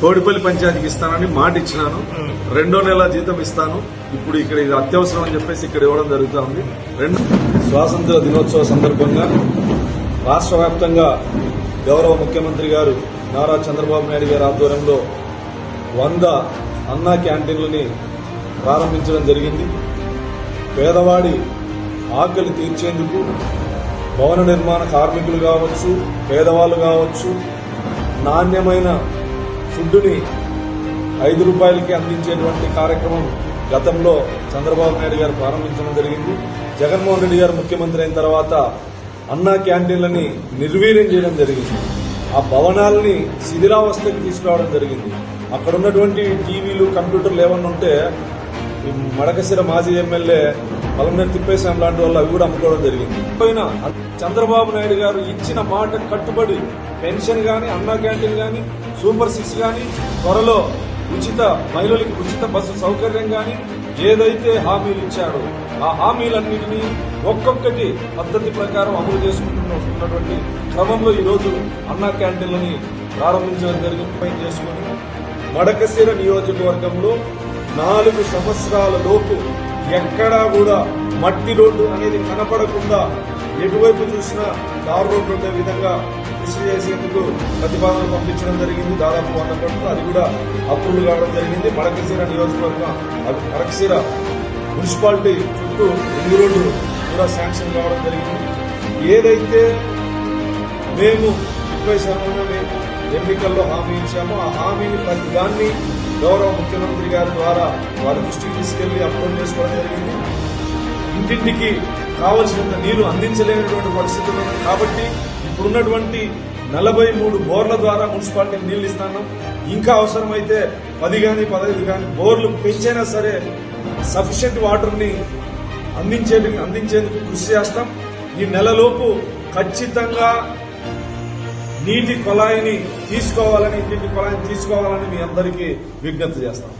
తోడిపల్లి పంచాయతీకి ఇస్తానని మాట ఇచ్చినాను. రెండో నెల జీతం ఇస్తాను. ఇప్పుడు ఇక్కడ ఇది అత్యవసరం అని చెప్పేసి ఇక్కడ ఇవ్వడం జరుగుతూ ఉంది రెండు స్వాతంత్ర దినోత్సవ సందర్భంగా రాష్ట్ర వ్యాప్తంగా గౌరవ ముఖ్యమంత్రి గారు నారా చంద్రబాబు నాయుడు గారి ఆధ్వర్యంలో వంద అన్నా క్యాంటీన్లని ప్రారంభించడం జరిగింది. పేదవాడి ఆకలి తీర్చేందుకు భవన నిర్మాణ కార్మికులు కావచ్చు పేదవాళ్ళు కావచ్చు నాణ్యమైన ఫుడ్ని ఐదు రూపాయలకి అందించేటువంటి కార్యక్రమం గతంలో చంద్రబాబు నాయుడు గారు ప్రారంభించడం జరిగింది. జగన్మోహన్ రెడ్డి గారు ముఖ్యమంత్రి అయిన తర్వాత అన్నా క్యాంటీన్లని నిర్వీర్యం చేయడం జరిగింది. ఆ భవనాలని శిథిలావస్థకి తీసుకురావడం జరిగింది. అక్కడ ఉన్నటువంటి టీవీలు కంప్యూటర్లు ఏమన్నా ఉంటే మడకశిర మాజీ ఎమ్మెల్యే పలమనేరు తిప్పేశాం లాంటి వాళ్ళు అవి కూడా అమ్ముకోవడం జరిగింది. పోయినా చంద్రబాబు నాయుడు గారు ఇచ్చిన మాట కట్టుబడి పెన్షన్ గాని అన్నా క్యాంటీన్ గాని సూపర్ సిక్స్ గాని త్వరలో ఉచిత మహిళలకు ఉచిత బస్సు సౌకర్యం గాని ఏదైతే హామీలు ఇచ్చాడో ఆ హామీలన్నింటినీ ఒక్కొక్కటి పద్ధతి ప్రకారం అమలు చేసుకుంటున్నటువంటి క్రమంలో ఈ రోజు అన్నా క్యాంటీన్లని ప్రారంభించడం జరిగింది. పైన చేసుకుని మడకశిర నియోజకవర్గంలో నాలుగు సంవత్సరాల లోపు ఎక్కడా కూడా మట్టి రోడ్డు అనేది కనపడకుండా ఎటువైపు చూసినా దారు రోడ్డు ఉండే విధంగా కృషి చేసేందుకు ప్రతిపాదన పంపించడం జరిగింది. దాదాపు వంద కోట్లు అది కూడా అప్రూవల్ కావడం జరిగింది. మడకసీర నియోజకవర్గం అది మున్సిపాలిటీ చుట్టూ రింగ్ రోడ్డు కూడా శాంక్షన్ కావడం జరిగింది. ఏదైతే మేము ముప్పై శాతంలో మేము ఎన్నికల్లో హామీ ఇచ్చామో ఆ హామీని ప్రతి దాన్ని గౌరవ ముఖ్యమంత్రి గారి ద్వారా వారి దృష్టికి తీసుకెళ్ళి అప్లోడ్ చేసుకోవడం జరిగింది. ఇంటింటికి కావలసినంత నీరు అందించలేనటువంటి పరిస్థితులు కాబట్టి ఇప్పుడున్నటువంటి నలభై మూడు బోర్ల ద్వారా మున్సిపాలిటీకి నీళ్ళు ఇస్తాను ఇంకా అవసరమైతే పది కానీ పదహైదు కానీ బోర్లు పెంచైనా సరే సఫిషియెంట్ వాటర్ని అందించే అందించేందుకు కృషి చేస్తాం. ఈ నెలలోపు ఖచ్చితంగా నీటి కొలాయిని తీసుకోవాలని ఇంటింటి కొలాయిని తీసుకోవాలని మీ అందరికీ విజ్ఞప్తి చేస్తాం.